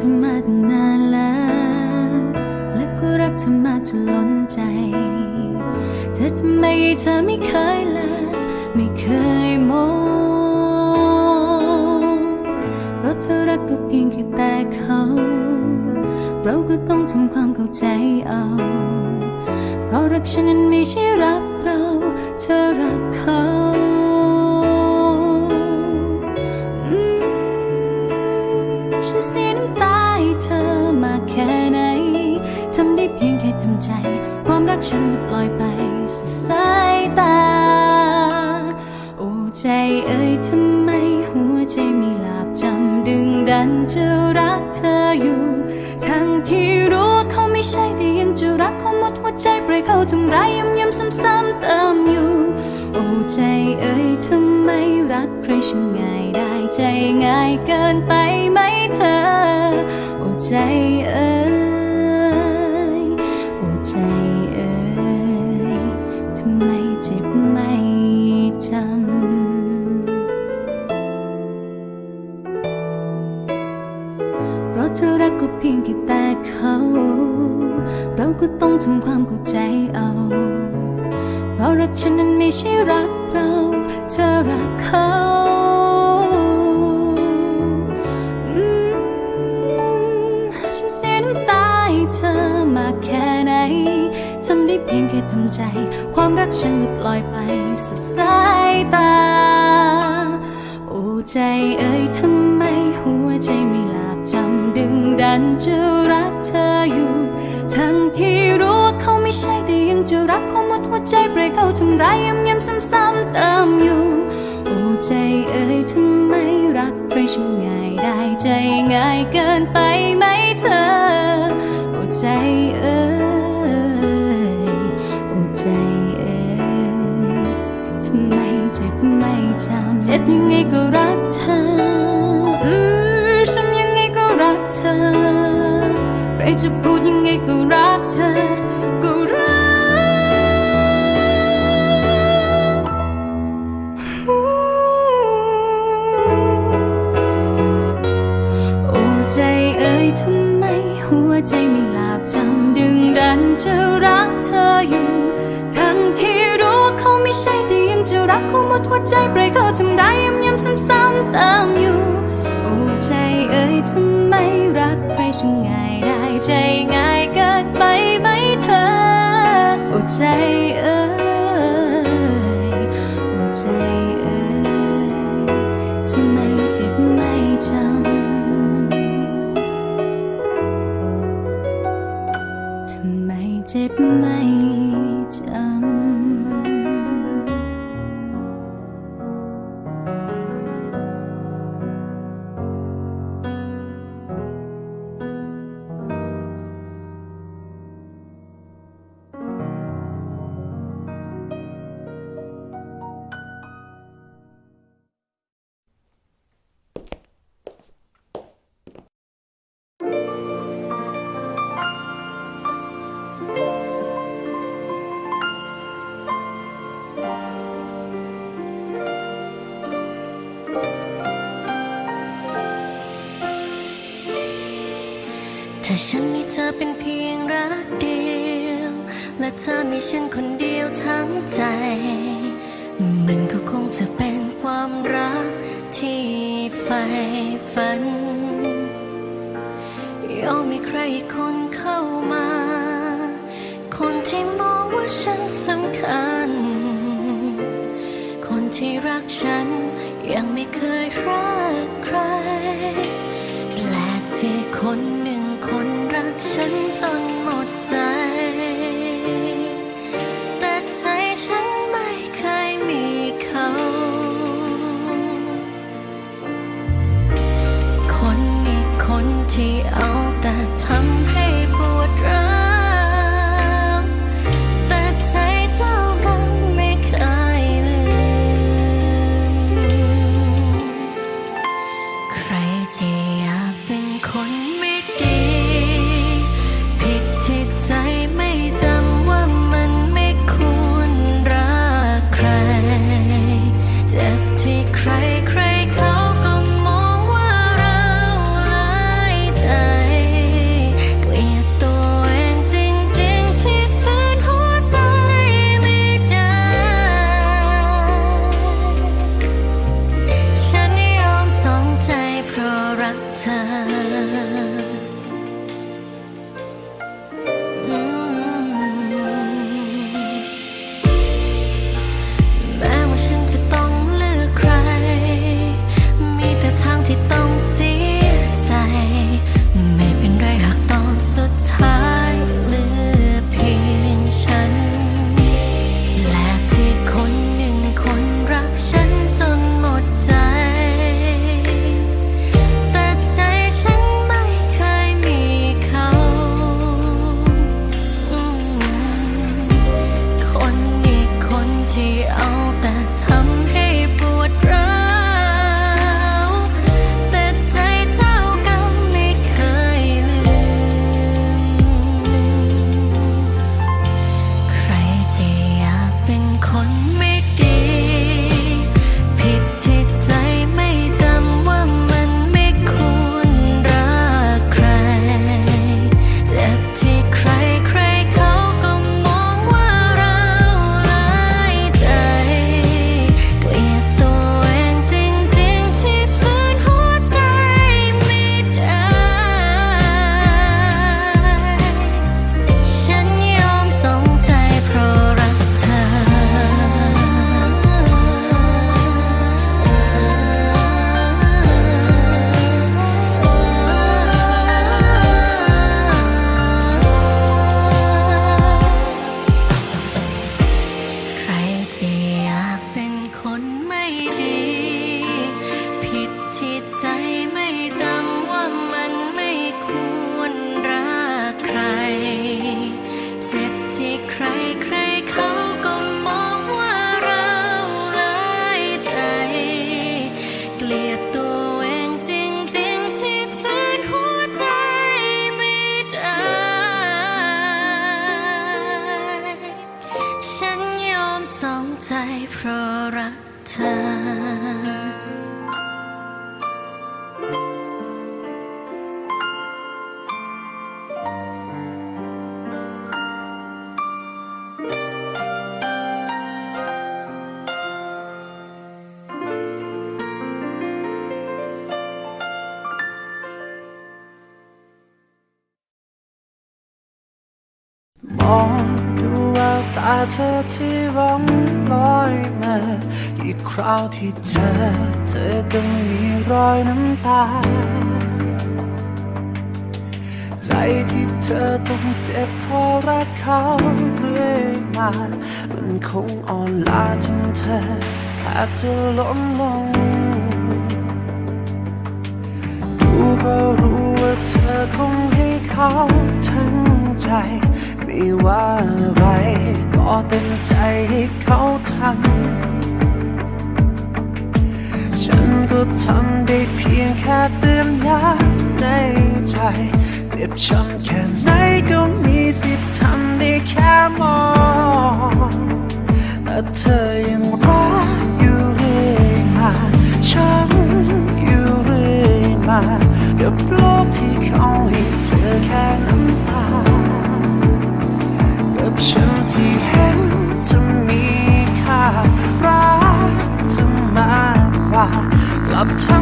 ฉันก็รักเธอมาตั้งนานแล้ว และก็รักเธอมากจะล้นใจ เธอทำไมเธอไม่เคยละไม่เคยมองเพราะเธอรักก็เพียงแค่แต่เขา เราก็ต้องทำความเข้าใจเอา เพราะรักฉันนั้นไม่ใช่รักเรา เธอรักเขา สียน้าให้เธอมาแค่ไหน ทำได้เพียงแค่ทำใจ ความรักฉันหลุดลอยไปสุดสายตา โอ้ใจเอ่ยทำไมหัวใจไม่หลับจำดึงดันจะรักเธออยู่ ทั้งที่รู้เขาไม่ใช่แต่ยังจะรักเขาหมดหัวใจปล่อยเขาทำร้ายย้ำย้ำซ้ำๆเติมอยู่ โอ้ใจเอ่ยทำไมรักใครช่างง่าย ใจง่ายเกินไปไหมเธอ โอ้ใจเอ่ยโอ้ใจเอ่ยทำไมเจ็บไม่จำเพราะเธอรักก็เพียงแค่แต่เขา เราก็ต้องทำความเข้าใจเอาเพราะรักฉันนั้นไม่ใช่รักเรา เธอรักเขา ได้เพียงแค่ทำใจ ความรักฉันหลุดลอยไปสุดสายตา โอ้ใจเอ่ยทำไมหัวใจไม่หลับจำดึงดันจะรักเธออยู่ ทั้งที่รู้ว่าเขาไม่ใช่แต่ยังจะรักเขาหมดหัวใจปล่อยเขาทำร้ายย้ำย้ำซ้ำๆเติมอยู่โอ้ใจเอ่ยทำไมรักใครช่างง่ายได้ใจง่ายเกินไปไหมเธอ ก็รักเธอ อืมช้ำยังไงก็รักเธอ ใครจะพูดยังไงก็รักเธอ ก็รักโอ้ใจเอ่ยทำไมหัวใจไม่หลับจำดึงดันจะรักเธออยู่ ทั้งที่รู้เขาไม่ใช่แต่ยังจะรักเขาหมดหัวใจปเขาทำได้ ซ้ำตามอยู่โอ้ใจเอ่ยทำไมรักใครช่างง่ายได้ใจง่ายเกินไปไหมเธอโอ้ใจเอ่ย ถ้าฉันมีเธอเป็นเพียงรักเดียว และเธอมีฉันคนเดียวทั้งใจ มันก็คงจะเป็นความรักที่ใฝ่ฝันยอมให้ใครคนเข้ามา คนที่มองว่าฉันสำคัญ คนที่รักฉันยังไม่เคยรักใคร แปลกที่คน รักฉันจนหมดใจ สองใจเพราะรักเธอ คราวที่เจอเธอก็มีรอยน้ำตา ใจที่เธอต้องเจ็บเพราะรักเขาเรื่อยมา มันคงอ่อนล้าจนเธอแทบจะล้มลงรู้ก็รู้ว่าเธอคงให้เขาทั้งใจ ไม่ว่าอะไร ก็เต็มใจให้เขาทำ ก็ทำได้เพียงแค่เตือนย้ำในใจเจ็บช้ำแค่ไหนก็มีสิทธิ์ทำได้แค่มองแต่เธอยังรักอยู่เรื่อยมาฉันอยู่เรื่อยมากับโลกที่เขาให้เธอแค่น้ำตาาก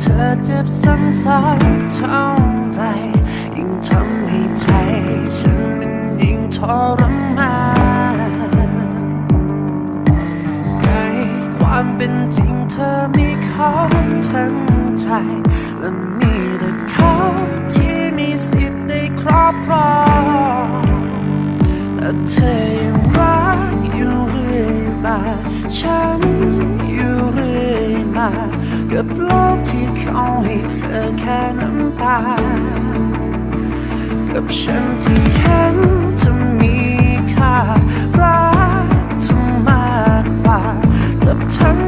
เธอเจ็บซ้ำๆเท่าไรยิ่งทำให้ใจฉันมันยิ่งทรมานในความเป็นจริงเธอมีเขาทั้งใจและมีแต่เขาที่มีสิทธิ์ได้ครอบครองแต่เธอยังรักอยู่เรื่อยมา ฉันอยู่เรื่อยมากับ โลกที่เขาให้เธอแค่น้ำตา กับฉันที่เห็นเธอมีค่ารักเธอมากกว่ากับทั้ง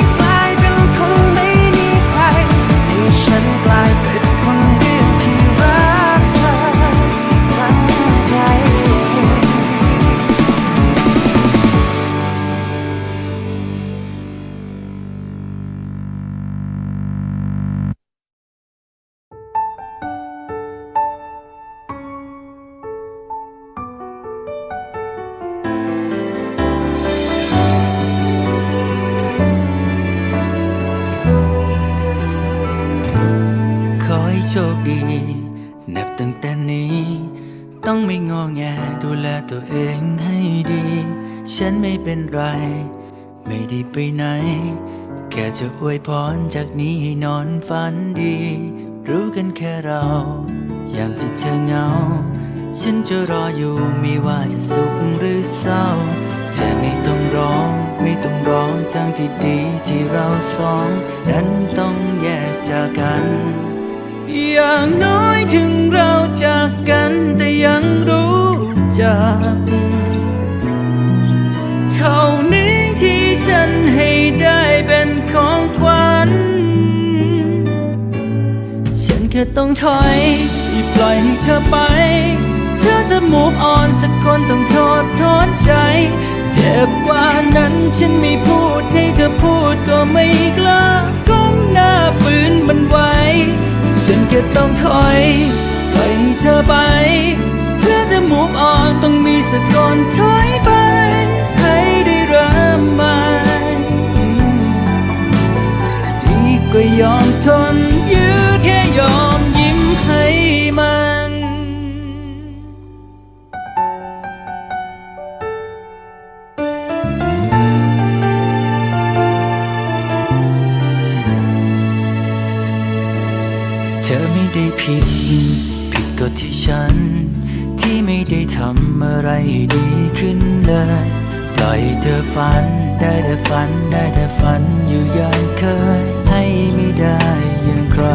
โชคดี นับตั้งแต่นี้ ต้องไม่งอแงดูแลตัวเองให้ดี ฉันไม่เป็นไร ไม่ได้ไปไหน แค่จะอวยพรจากนี้ให้นอนฝันดี รู้กันแค่เรา ยามที่เธอเหงา ฉันจะรออยู่ไม่ว่าจะสุขหรือเศร้าเธอไม่ต้องร้องไม่ต้องร้องทั้งที่ดีที่เราสอง นั้นต้องแยกจากกัน อย่างน้อยถึงเราจากกันแต่ยังรู้จัก เท่านี้ที่ฉันให้ได้เป็นของขวัญ ฉันแค่ต้องถอยปล่อยให้เธอไป เธอจะ move on สักคนต้องโทษทนใจ เจ็บกว่านั้นฉันไม่พูดให้เธอพูดก็ไม่กล้าก้มหน้าฝืนมันไว้ ฉันก็ต้องถอยปล่อยให้เธอไป เธอจะ move on ต้องมีสักคนถอยไป ให้ได้เริ่มใหม่ดีก็ยอมทนยื้อแค่ยอม ได้ผิด ผิดก็ที่ฉัน ที่ไม่ได้ทำอะไรให้ดีขึ้นเลยปล่อยเธอฝัน ได้แต่ฝัน ได้แต่ฝันอยู่อย่างเคย ให้ไม่ได้อย่างใคร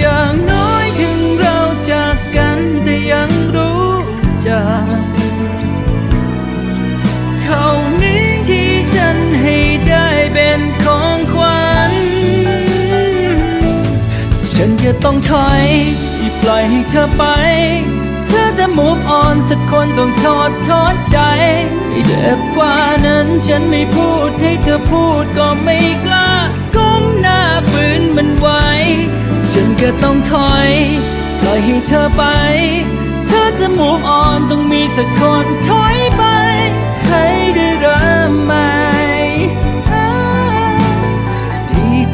อย่างน้อยถึงเราจากกันแต่ยังรู้จักเท่านี้ที่ฉันให้ได้เป็น ฉันก็ต้องถอยที่ปล่อยให้เธอไป เธอจะ move on สักคนต้องทอดทอดใจเจ็บกว่านั้นฉันไม่พูดให้เธอพูดก็ไม่กล้าก้มหน้าฝืนมันไว้ ฉันก็ต้องถอย ปล่อยให้เธอไป เธอจะ move on ต้องมีสักคนถอย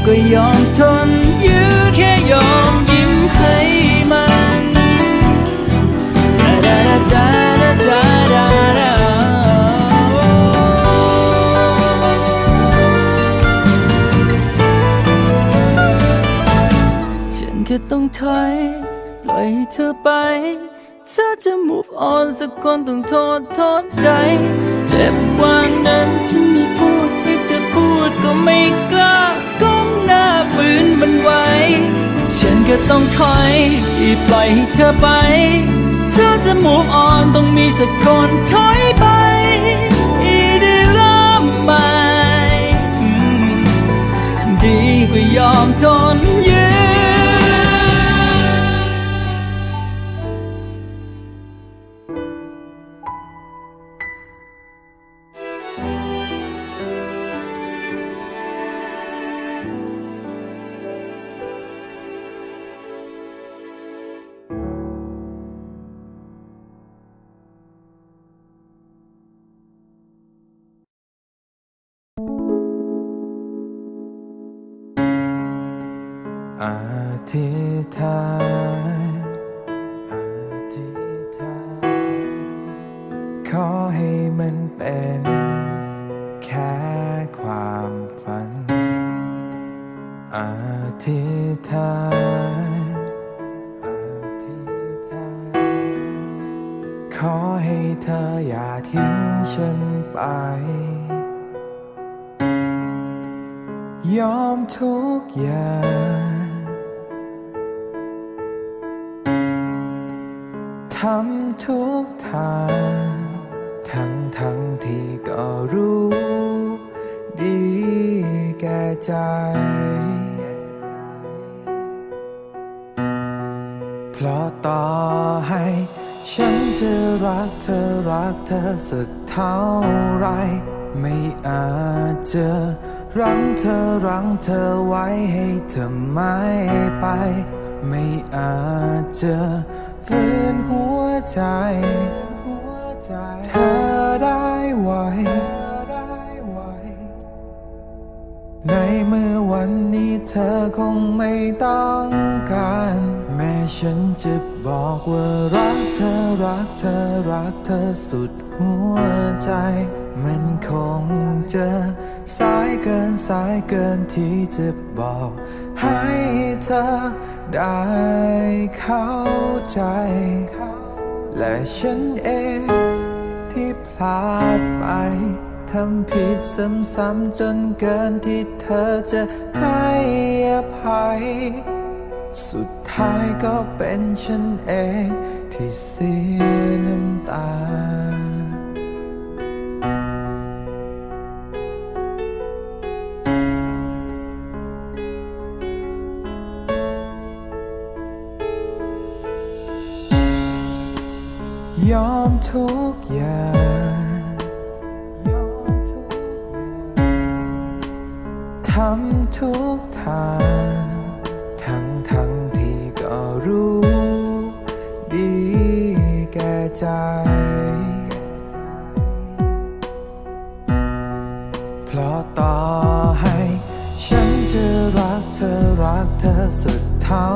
กว่ายอมทนยื้อแค่ยอมยิ้มให้มันจาดาดาจาดาจาดาดาฉันแค่ต้องถอยปล่อยเธอไป เธอจะ move on สักคนต้องโทษโทษใจ ก็ต้องถอยอีปล่อยให้เธอไป เธอจะ move on ต้องมีสักคนถอยไปอีได้เริ่มใหม่ดีกว่ายอมทนยืน อธิษฐานอธิษฐานขอให้มันเป็น แค่ความฝันอธิษฐานอธิษฐานขอให้เธออย่าทิ้งฉันไปยอมทุกอย่างำทุกทางทั้งทั้งที่ก็รู้ ดีแก่ใจ เพราะต่อให้ ฉันจะรักเธอรักเธอสักเท่าไร ไม่อาจจะรั้งเธอรั้งเธอไว้ให้เธอไม่ไป ไม่อาจจะ ฝืนหัวใจ เธอได้ไหวในเมื่อวันนี้เธอคงไม่ต้องการ แม้ฉันจะบอกว่ารักเธอรักเธอรักเธอสุดหัวใจ มันคงจะสายเกินสายเกินที่จะบอกให้เธอ ได้เข้าใจ และฉันเองที่พลาดไปทำผิดซ้ำๆจนเกินที่เธอจะให้อภัย สุดท้ายก็เป็นฉันเองที่เสียน้ำตา ยอมทุกอย่างยอมทุกอย่างทำทุกทางทั้งทั้งที่ก็รู้ ดีแก่ใจ เพราะต่อให้ ฉันจะรักเธอรักเธอสักเท่า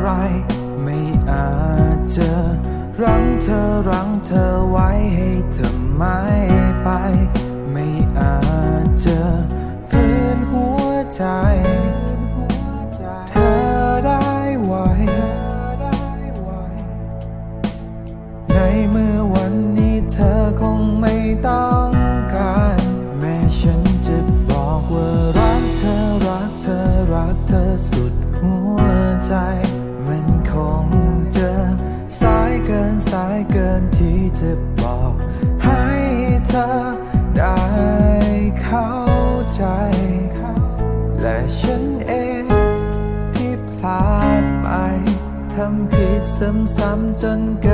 ไร ไม่อาจเจะรั้ง เธอรั้งเธอไว้ให้เธอไม่ไป ไม่อาจจะฝืนหัวใจ ซ้ำๆจนเกิน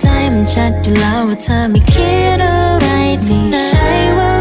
ใจมันชัดอยู่แล้วว่าเธอไม่คิดอะไรที่ใช่ว่า